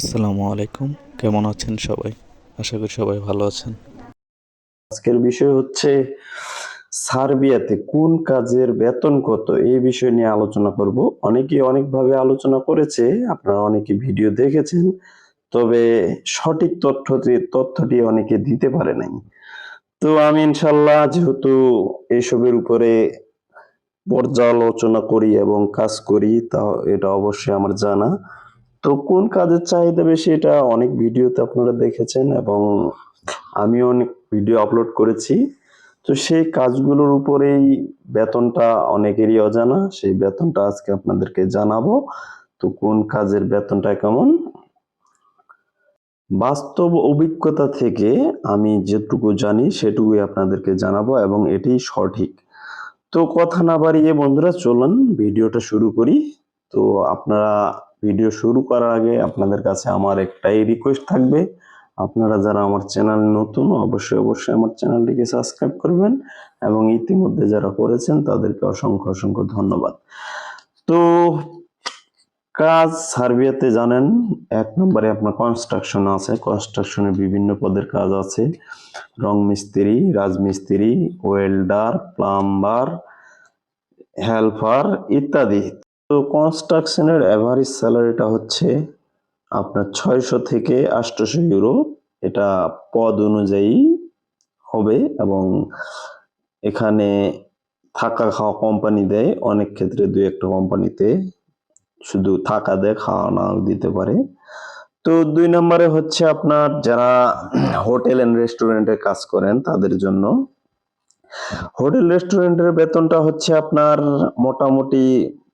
আসসালামু আলাইকুম। কেমন আছেন সবাই? আশা করি সবাই ভালো আছেন। আজকের বিষয় হচ্ছে সার্বিয়াতে কোন কাজের বেতন কত? এই বিষয় নিয়ে আলোচনা করব। অনেকে অনেকভাবে আলোচনা করেছে, আপনারা অনেকে ভিডিও দেখেছেন, তবে সঠিক তথ্যটি তথ্যটি অনেকে দিতে পারে নাই। তো আমি ইনশাল্লাহ যেহেতু এসবের উপরে পর্যালোচনা করি এবং কাজ করি, তা এটা অবশ্যই আমার জানা। তো কোন কাজের চাহিদা বেশি এটা অনেক ভিডিওতে আপনারা দেখেছেন এবং আমি অনেক ভিডিও আপলোড করেছি। তো সেই কাজগুলোর উপরেই বেতনটা অনেকেরই অজানা, সেই বেতনটা আজকে আপনাদেরকে জানাব। তো কোন কাজের বেতনটা কেমন? বাস্তব অভিজ্ঞতা থেকে আমি যেটুকু জানি সেটুকুই আপনাদেরকে জানাব এবং এটি সঠিক। তো কথা না বাড়িয়ে বন্ধুরা চলুন, ভিডিওটা শুরু করি। তো আপনারা ভিডিও শুরু করার আগে আপনাদের কাছে আমার একটাই রিকোয়েস্ট থাকবে। আপনারা যারা আমার চ্যানেল নতুন, অবশ্যই অবশ্যই আমার চ্যানেলটিকে সাবস্ক্রাইব করবেন এবং ইতিমধ্যে যারা করেছেন তাদেরকে অসংখ্য অসংখ্য ধন্যবাদ। তো, কাজ সার্বিয়াতে জানেন, এক নম্বরে আপনার কনস্ট্রাকশন আছে। কনস্ট্রাকশনের বিভিন্ন পদের কাজ আছে। রং মিস্ত্রি, রাজমিস্ত্রি ওয়েল্ডার প্লাম্বার হেল্পার ইত্যাদি। তো কনস্ট্রাকশনের অ্যাভারেজ স্যালারিটা হচ্ছে আপনার ছয়শো থেকে আটশোশো ইউরো এটা পদ অনুযায়ী হবে এবং এখানে থাকা খাওয়া কোম্পানি দেয়। অনেক ক্ষেত্রে দুই একটা কোম্পানিতে শুধু থাকা দেয়, খাওয়া নাও দিতে পারে। তো দুই নম্বরে হচ্ছে আপনার যারা হোটেল এন্ড রেস্টুরেন্টে কাজ করেন, তাদের জন্য। হোটেল রেস্টুরেন্টের বেতনটা হচ্ছে আপনার মোটামুটি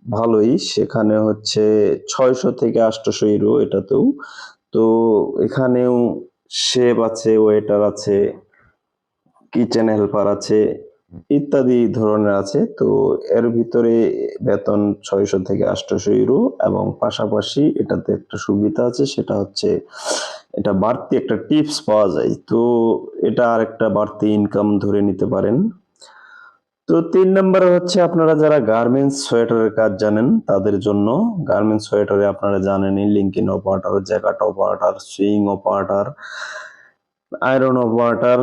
ভালোই। সেখানে হচ্ছে ছয়শো থেকে আটশোশো ইউরো এটাতেও। তো এখানেও শেফ আছে, ওয়েটার আছে, কিচেন হেল্পার আছে, ইত্যাদি ধরনের আছে। তো এর ভিতরে বেতন ছয়শো থেকে আটশোশো ইউরো এবং পাশাপাশি এটাতে একটা সুবিধা আছে, সেটা হচ্ছে এটা বাড়তি একটা টিপস পাওয়া যায়। তো এটা আর একটা বাড়তি ইনকাম ধরে নিতে পারেন। তো তিন নম্বরে হচ্ছে আপনারা যারা গার্মেন্টস সোয়েটারের কাজ জানেন, তাদের জন্য গার্মেন্টস সোয়েটারে আপনারা জানেনই linking operator jacket operator sewing operator iron operator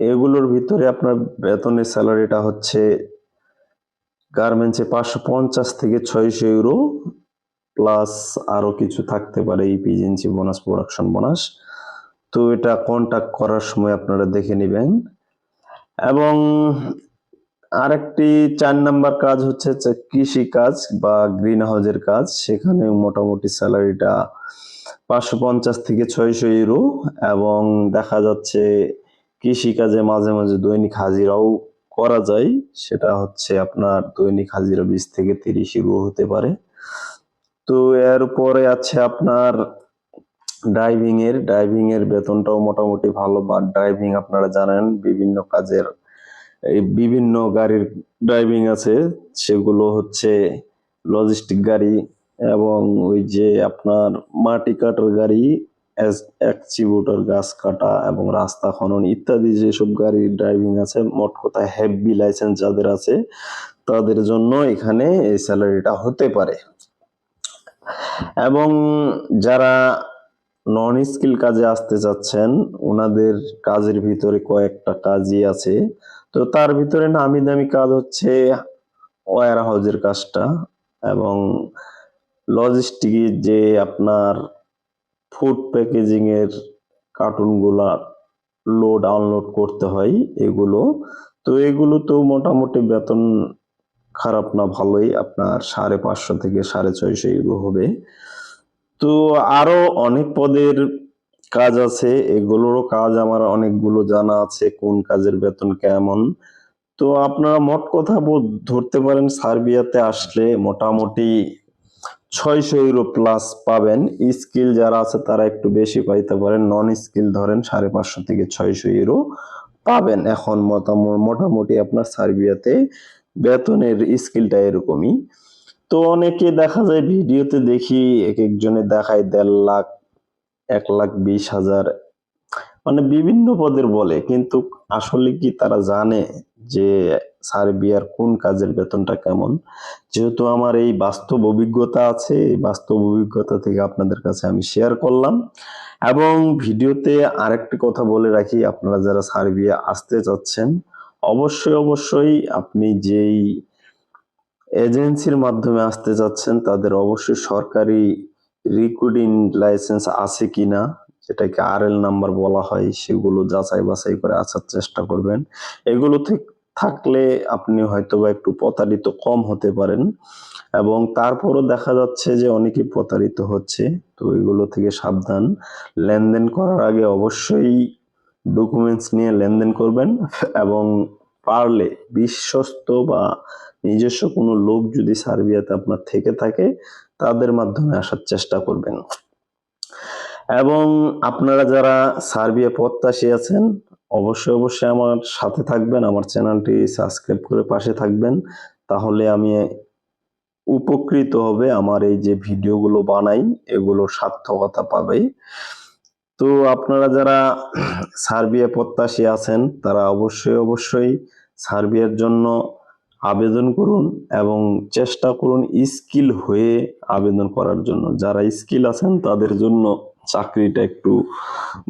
এগুলোর ভিতরে আপনার বেতনের স্যালারিটা হচ্ছে গার্মেন্টসে পাঁচশো পঞ্চাশ থেকে ছয়শো ইউরো, প্লাস আরও কিছু থাকতে পারে ইপিজেন্সি বোনাস, প্রোডাকশন বোনাস। তো এটা কন্ট্যাক্ট করার সময় আপনারা দেখে নেবেন। এবং আরেকটি চার নাম্বার কাজ হচ্ছে কৃষি কাজ বা গ্রিন হাউসের কাজ। সেখানে মোটামুটি স্যালারিটা পাঁচশো পঞ্চাশ থেকে ছয়শো ইউরো এবং দেখা যাচ্ছে কৃষি কাজে মাঝে মাঝে দৈনিক হাজিরাও করা যায়। সেটা হচ্ছে আপনার দৈনিক হাজিরা বিশ থেকে তিরিশ ইউরো হতে পারে। তো এর পরে আছে আপনার ড্রাইভিং এর ড্রাইভিং এর বেতনটাও মোটামুটি ভালো বা ড্রাইভিং আপনারা জানেন, বিভিন্ন কাজের বিভিন্ন গাড়ির ড্রাইভিং আছে, সেগুলো হচ্ছে লজিস্টিক গাড়ি এবং ওই যে আপনার মাটি কাটার গাড়ি এক্সিবিউটর গাছ কাটা এবং রাস্তা খনন ইত্যাদি যেসব গাড়ির ড্রাইভিং আছে, মোট কথা হেভি লাইসেন্স যাদের আছে, তাদের জন্য এখানে এই স্যালারিটা হতে পারে। এবং যারা নন স্কিল কাজে আসতে চাচ্ছেন ওনাদের কাজের ভিতরে কয়েকটা কাজই আছে। তো তার ভিতরে নামি দামি কাজ হচ্ছে ওয়ার হাউজের কাজটা এবং লজিস্টিক যে আপনার ফুড প্যাকেজিং এর কার্টুনগুলা লোড আনলোড করতে হয় এগুলো। তো এগুলো তো মোটামুটি বেতন খারাপ না ভালোই, আপনার সাড়ে পাঁচশো থেকে সাড়ে ছয়শো ইউরো হবে। তো আরও অনেক পদের কাজ আছে। এগুলোরও কাজ আমার অনেকগুলো জানা আছে, কোন কাজের বেতন কেমন। তো আপনারা মোট কথা ধরতে পারেন সার্বিয়াতে আসলে মোটামুটি ছয়শো ইউরো প্লাস পাবেন। স্কিল যারা আছে তারা একটু বেশি পাইতে পারেন। নন স্কিল ধরেন সাড়ে পাঁচশো থেকে ছয়শো ইউরো পাবেন। এখন মোটামুটি আপনার সার্বিয়াতে বেতনের স্কিলটা এরকমই। তো অনেকে দেখা যায় ভিডিওতে দেখি এক একজনে দেখায় দেড় লাখ, এক লাখ বিশ হাজার মানে বিভিন্ন পদের বলে। কিন্তু আসলে কি তারা জানে যে সার্বিয়ার কোন কাজের বেতনটা কেমন? যেহেতু আমার এই বাস্তব অভিজ্ঞতা আছে, এই বাস্তব অভিজ্ঞতা থেকে আপনাদের কাছে আমি শেয়ার করলাম। এবং ভিডিওতে আরেকটি কথা বলে রাখি, আপনারা যারা সার্বিয়া আসতে চাচ্ছেন, অবশ্যই অবশ্যই আপনি যেই এজেন্সির মাধ্যমে আসতে যাচ্ছেন, তাদের অবশ্যই সরকারি রিক্রুটিং লাইসেন্স আছে কি না যেটাকে আর এল নাম্বার বলা হয়, সেগুলো যাচাই বাছাই করে আসার চেষ্টা করবেন। এগুলো থেকে থাকলে আপনি হয়তোবা একটু প্রতারিত কম হতে পারেন এবং তারপরও দেখা যাচ্ছে যে অনেকেই প্রতারিত হচ্ছে, তো এগুলো থেকে সাবধান। লেনদেন করার আগে অবশ্যই ডকুমেন্টস নিয়ে লেনদেন করবেন এবং পারলে বিশ্বস্ত বা নিজস্ব কোনো লোক যদি সার্বিয়াতে আপনার থেকে থাকে, তাদের মাধ্যমে আসার চেষ্টা করবেন। এবং আপনারা যারা সার্বিয়া প্রত্যাশী আছেন, অবশ্যই অবশ্যই আমার সাথে থাকবেন, আমার চ্যানেলটি সাবস্ক্রাইব করে পাশে থাকবেন। তাহলে আমি উপকৃত হবে আমার এই যে ভিডিওগুলো বানাই এগুলোর সার্থকতা পাবে। তো আপনারা যারা সার্বিয়া প্রত্যাশী আছেন, তারা অবশ্যই অবশ্যই সার্বিয়ার জন্য আবেদন করুন এবং চেষ্টা করুন স্কিল হয়ে আবেদন করার জন্য। যারা স্কিল আছেন, তাদের জন্য চাকরিটা একটু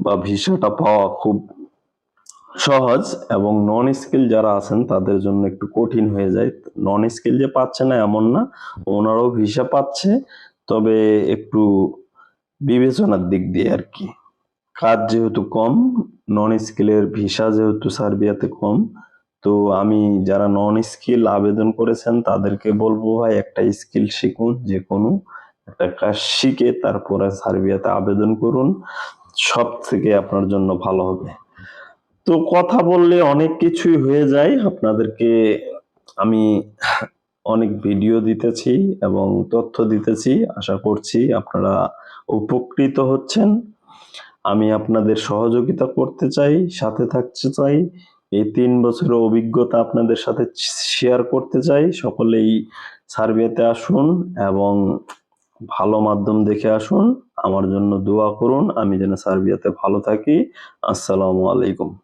বা ভিসাটা পাওয়া খুব সহজ এবং নন স্কিল যারা আছেন, তাদের জন্য একটু কঠিন হয়ে যায়। নন স্কিল যে পাচ্ছে না এমন না, ওনারাও ভিসা পাচ্ছে, তবে একটু বিবেচনার দিক দিয়ে আর কি। কাজ যেহেতু কম নন স্কিলের ভিসা যেহেতু সার্বিয়াতে কম তো আমি যারা নন স্কিল আবেদন করেছেন, তাদেরকে বলব ভাই, একটা স্কিল শিখুন, যে কোনো একটা কাজ শিখে তারপরে সার্বিয়াতে আবেদন করুন। সব থেকে আপনার জন্য ভালো হবে। তো কথা বললে অনেক কিছুই হয়ে যায়। আপনাদেরকে আমি অনেক ভিডিও দিতেছি এবং তথ্য দিতেছি। আশা করছি আপনারা উপকৃত হচ্ছেন। আমি আপনাদের সহযোগিতা করতে চাই, সাথে থাকতে চাই। এই তিন বছরের অভিজ্ঞতা আপনাদের সাথে শেয়ার করতে চাই। সকলেই সার্বিয়াতে আসুন এবং ভালো মাধ্যম দেখে আসুন। আমার জন্য দোয়া করুন। আমি যেন সার্বিয়াতে ভালো থাকি। আসসালামু আলাইকুম।